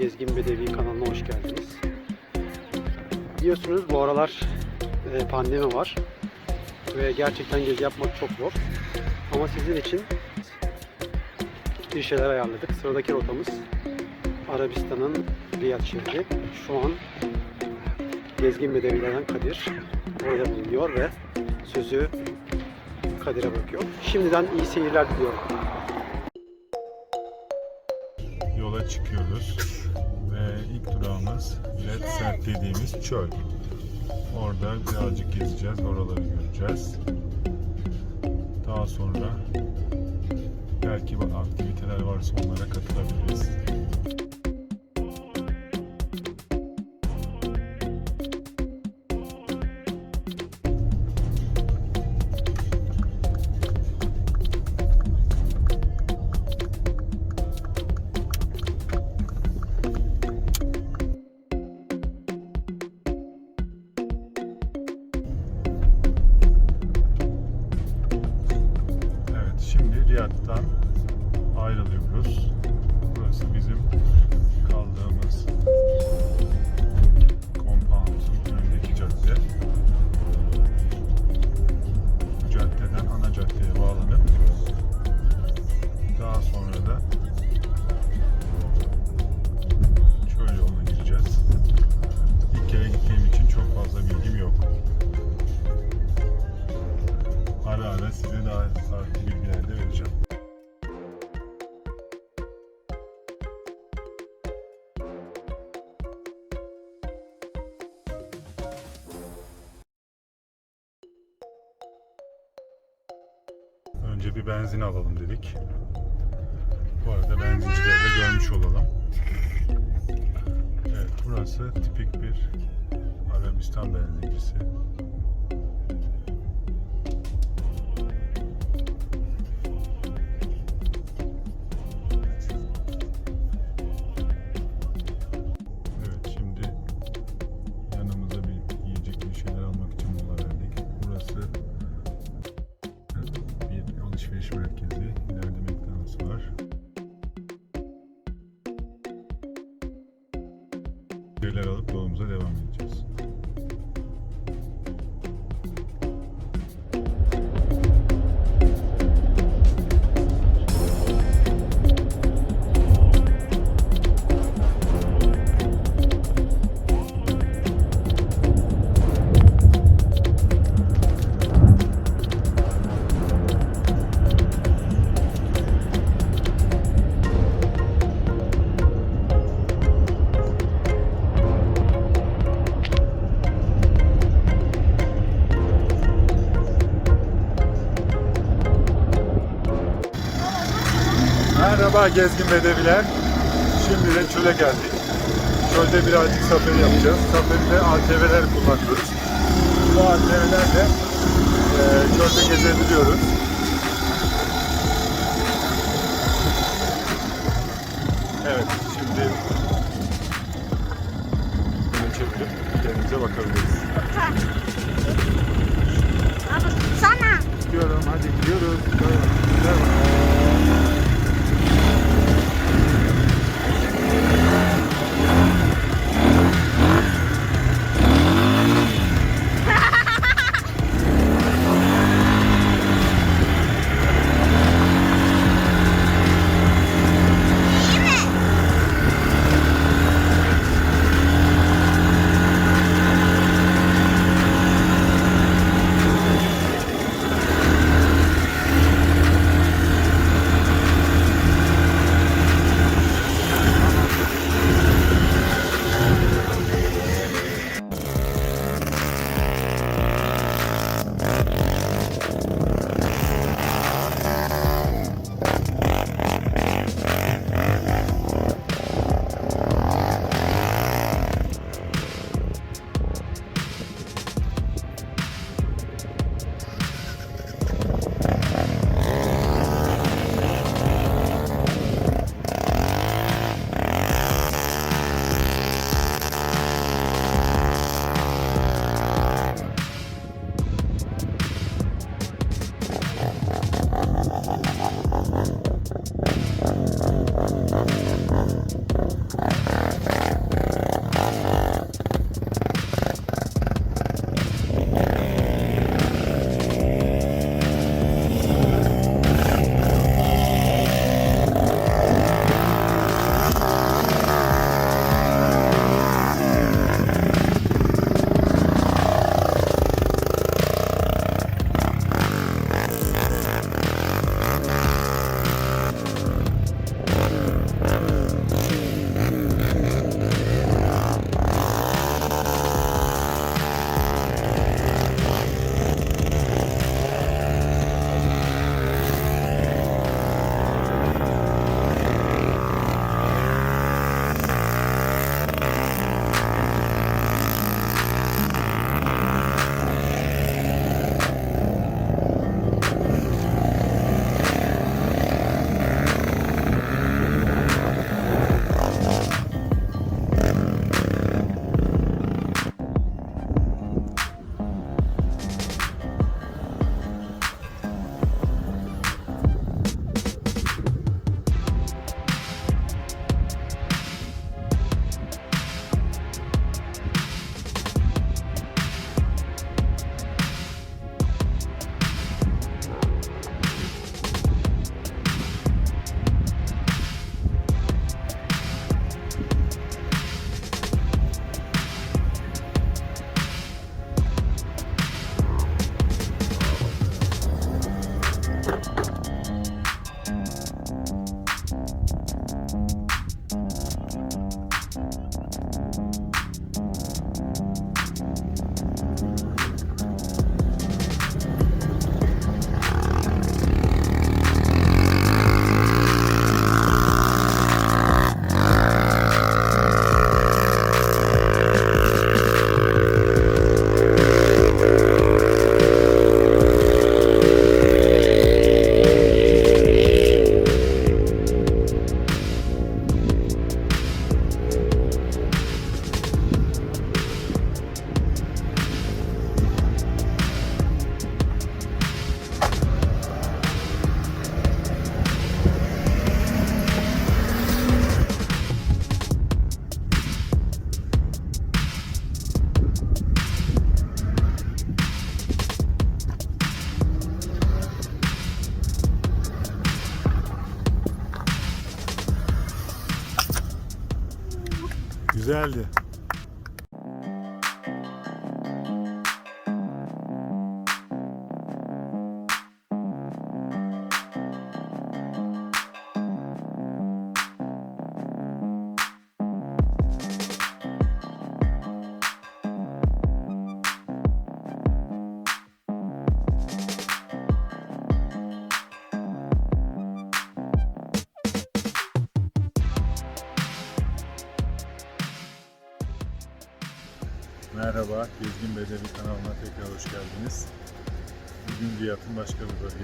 Gezgin Bedevi kanalına hoş geldiniz. Biliyorsunuz bu aralar e, pandemi var. Ve gerçekten gezi yapmak çok zor. Ama sizin için bir şeyler ayarladık. Sıradaki rotamız Arabistan'ın Riyad şehri. Şu an Gezgin Bedevilerden Kadir orada bulunuyor ve sözü Kadir'e bırakıyor. Şimdiden iyi seyirler diliyorum. yola çıkıyoruz ilk durağımız Red Sert dediğimiz çöl. Orada birazcık gezeceğiz, oraları göreceğiz. Daha sonra belki aktiviteler varsa onlara katılabiliriz. Önce bir benzin alalım dedik. Bu arada benzincileri de görmüş olalım. Evet burası tipik bir Arabistan benzincisi. Bir Merhaba gezgin bedeviler. Şimdi de çöle geldik. Çölde birazcık safari yapacağız. Safaride ATV'ler kullanıyoruz. Bu ATV'lerle e, çölde gezebiliyoruz. Evet, şimdi bunu çevirip denize bakabiliriz. Sana. Gidiyorum, hadi gidiyoruz. Devam, devam.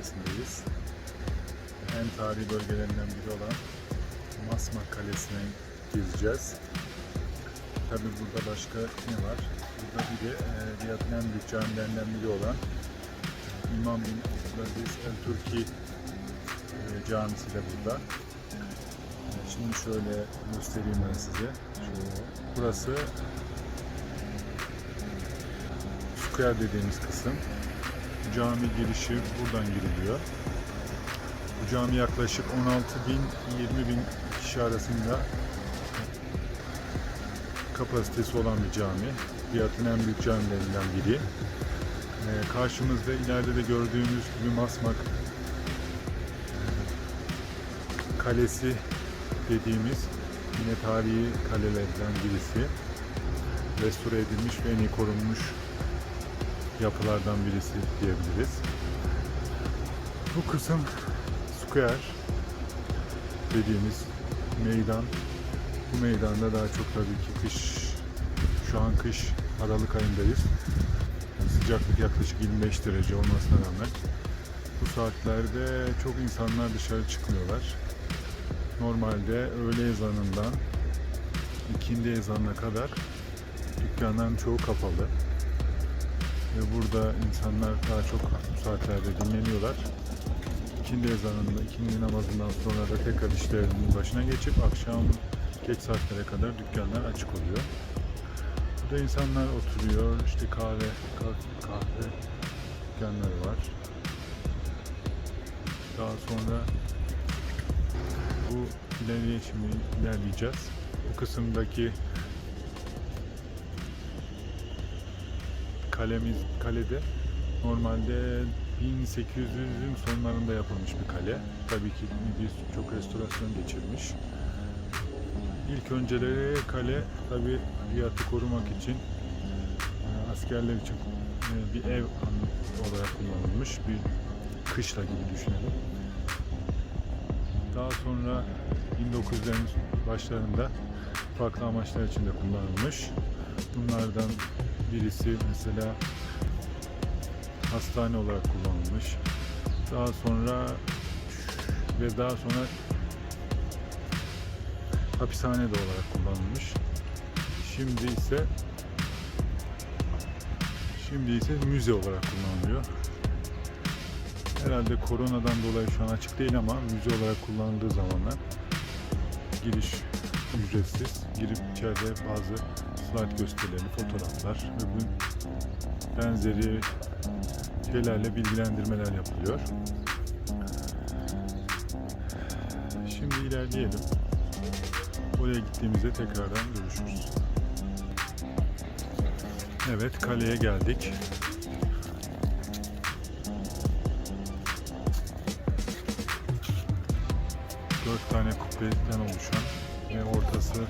Bölgesindeyiz. En tarihi bölgelerinden biri olan Masmak Kalesi'ne gezeceğiz. Tabi burada başka ne var? Burada bir de e, Riyad'ın en büyük camilerinden biri olan İmam bin Abdülaziz El Turki e, camisi de burada. Şimdi şöyle göstereyim ben size. Şöyle. Burası Square dediğimiz kısım. Cami girişi buradan giriliyor. Bu cami yaklaşık 16 bin 20 bin kişi arasında kapasitesi olan bir cami. Riyad'ın en büyük camilerinden biri. Ee, karşımızda ileride de gördüğünüz gibi Masmak Kalesi dediğimiz yine tarihi kalelerden birisi. Restore edilmiş ve en iyi korunmuş yapılardan birisi diyebiliriz. Bu kısım square dediğimiz meydan. Bu meydanda daha çok tabii ki kış, şu an kış Aralık ayındayız. Yani sıcaklık yaklaşık 25 derece olmasına rağmen bu saatlerde çok insanlar dışarı çıkmıyorlar. Normalde öğle ezanından ikindi ezanına kadar dükkanların çoğu kapalı. Ve burada insanlar daha çok saatlerde dinleniyorlar. İkindi ezanında, ikindi namazından sonra da tekrar işlerinin başına geçip akşam geç saatlere kadar dükkanlar açık oluyor. Burada insanlar oturuyor, işte kahve, kahve, kahve dükkanları var. Daha sonra bu ileriye şimdi ilerleyeceğiz. Bu kısımdaki kalemiz kalede normalde 1800'ün sonlarında yapılmış bir kale. Tabii ki bir çok restorasyon geçirmiş. İlk önceleri kale tabii Riyad'ı korumak için e, askerler için e, bir ev olarak kullanılmış. Bir kışla gibi düşünelim. Daha sonra 1900'lerin başlarında farklı amaçlar için de kullanılmış. Bunlardan birisi mesela hastane olarak kullanılmış. Daha sonra ve daha sonra hapishane de olarak kullanılmış. Şimdi ise şimdi ise müze olarak kullanılıyor. Herhalde koronadan dolayı şu an açık değil ama müze olarak kullanıldığı zamanlar giriş ücretsiz. Girip içeride bazı slide gösterileri, fotoğraflar ve bu benzeri şeylerle bilgilendirmeler yapılıyor. Şimdi ilerleyelim. Oraya gittiğimizde tekrardan görüşürüz. Evet, kaleye geldik. Dört tane kubbeden oluşan ve ortası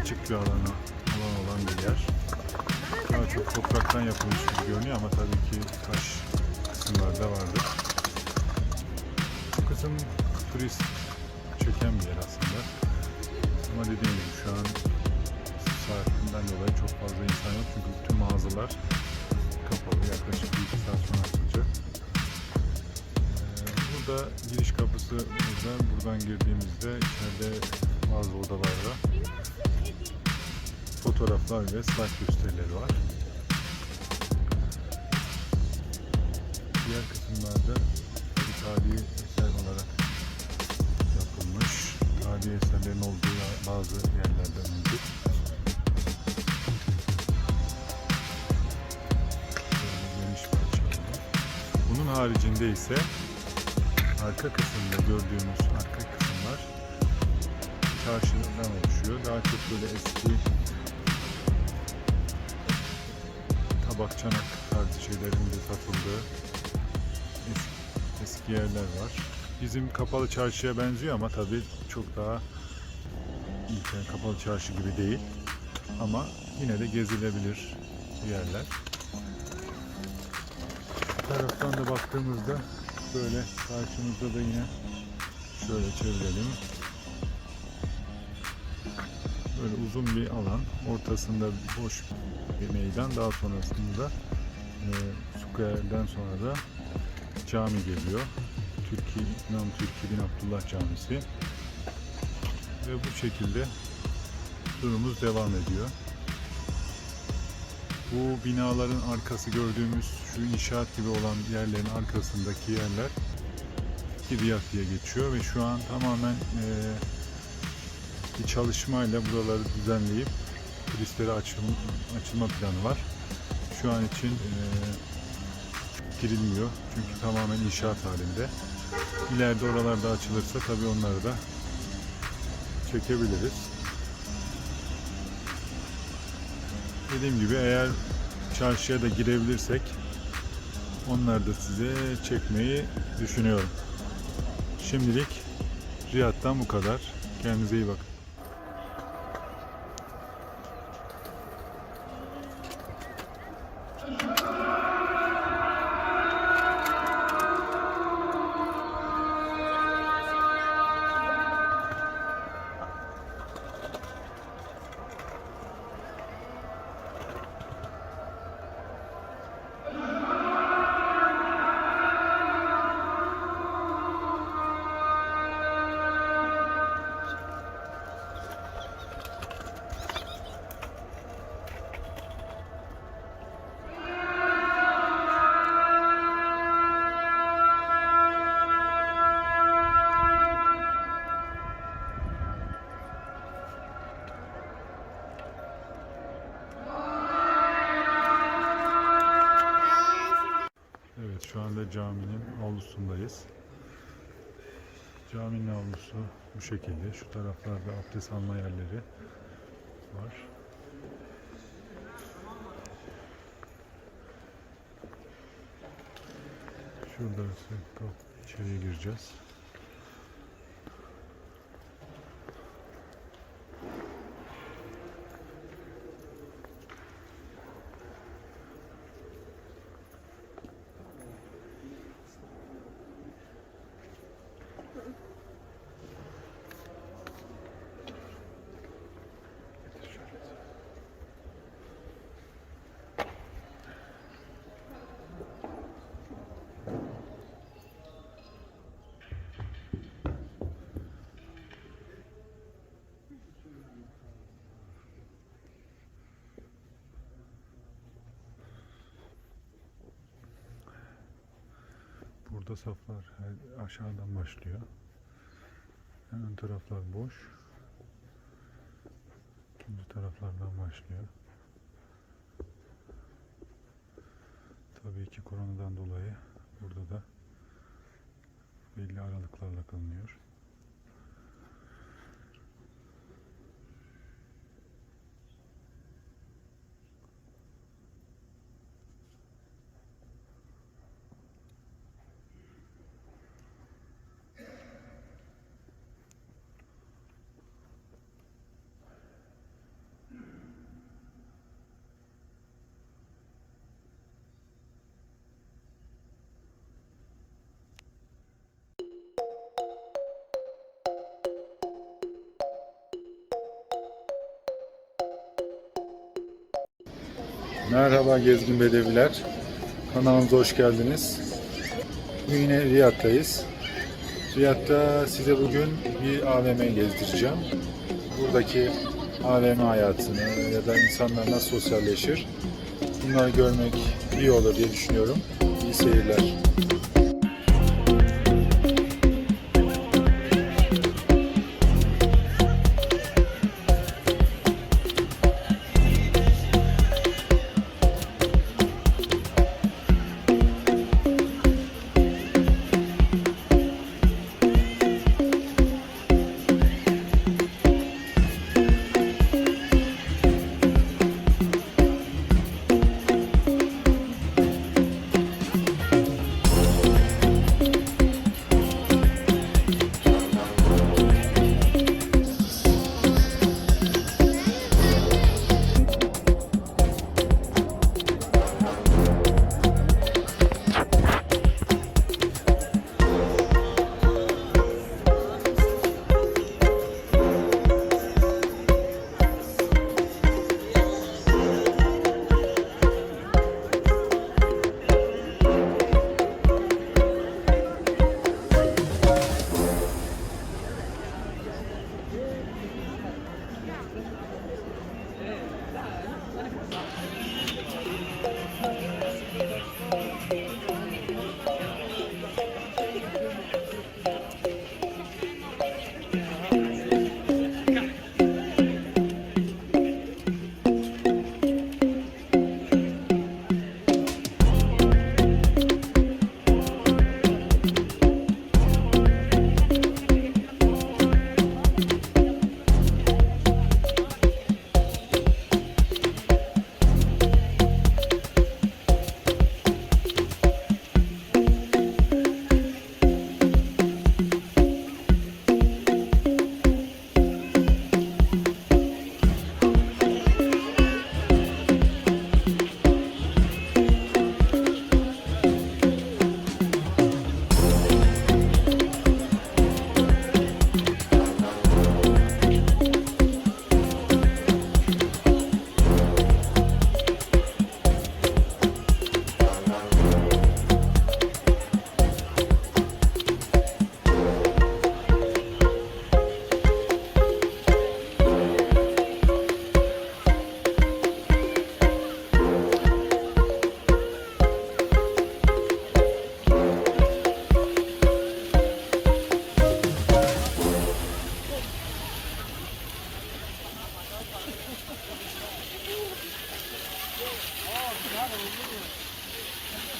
açık bir alanı alan olan bir yer. Daha çok topraktan yapılmış gibi görünüyor ama tabii ki taş kısımlarda vardır. Bu kısım turist çeken bir yer aslında. Ama dediğim gibi şu an saatinden dolayı çok fazla insan yok çünkü bütün mağazalar kapalı. Yaklaşık bir iki saat sonra açılacak. Ee, Burada giriş kapısı burada. Buradan girdiğimizde içeride bazı odalar var. Fotoğraflar ve slide gösterileri var. Diğer kısımlarda tarihi eser olarak yapılmış. Tarihi eserlerin olduğu bazı yerlerden mevcut. Bunun haricinde ise arka kısımda gördüğümüz arka kısımlar çarşıdan oluşuyor. Daha çok böyle eski tabak çanak tarzı şeylerin de satıldığı eski, eski yerler var. Bizim kapalı çarşıya benziyor ama tabii çok daha yani kapalı çarşı gibi değil. Ama yine de gezilebilir yerler. Bu taraftan da baktığımızda böyle karşımızda da yine şöyle çevirelim. Böyle uzun bir alan, ortasında boş bir meydan, daha sonrasında e, Square'den sonra da cami geliyor. Türkiye, İmam Türkiye bin Abdullah Camisi. Ve bu şekilde turumuz devam ediyor. Bu binaların arkası gördüğümüz şu inşaat gibi olan yerlerin arkasındaki yerler Riyad diye geçiyor ve şu an tamamen eee, bir çalışmayla buraları düzenleyip turistlere açılma, açılma planı var. Şu an için eee, girilmiyor çünkü tamamen inşaat halinde. İleride oralarda açılırsa tabii onları da çekebiliriz. Dediğim gibi eğer çarşıya da girebilirsek onları da size çekmeyi düşünüyorum. Şimdilik Riyad'dan bu kadar. Kendinize iyi bakın. Avlusu bu şekilde. Şu taraflarda abdest alma yerleri var. Şurada içeriye gireceğiz. Burada saflar aşağıdan başlıyor. En ön taraflar boş. İkinci taraflardan başlıyor. Tabii ki koronadan dolayı burada da belli aralıklarla kılınıyor. Merhaba Gezgin Bedeviler. Kanalımıza hoş geldiniz. Bugün yine Riyad'dayız. Riyad'da size bugün bir AVM gezdireceğim. Buradaki AVM hayatını ya da insanlar nasıl sosyalleşir bunları görmek iyi olur diye düşünüyorum. İyi seyirler.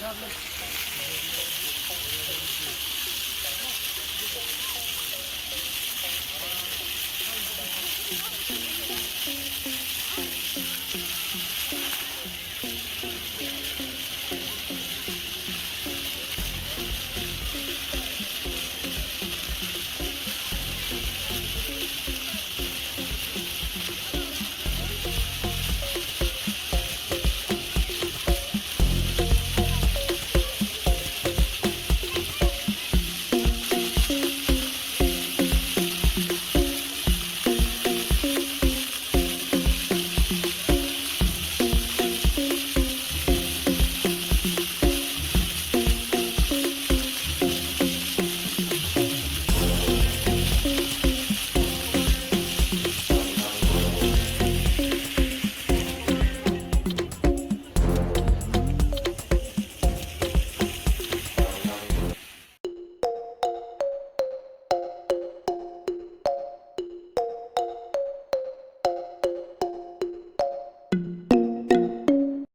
God bless you.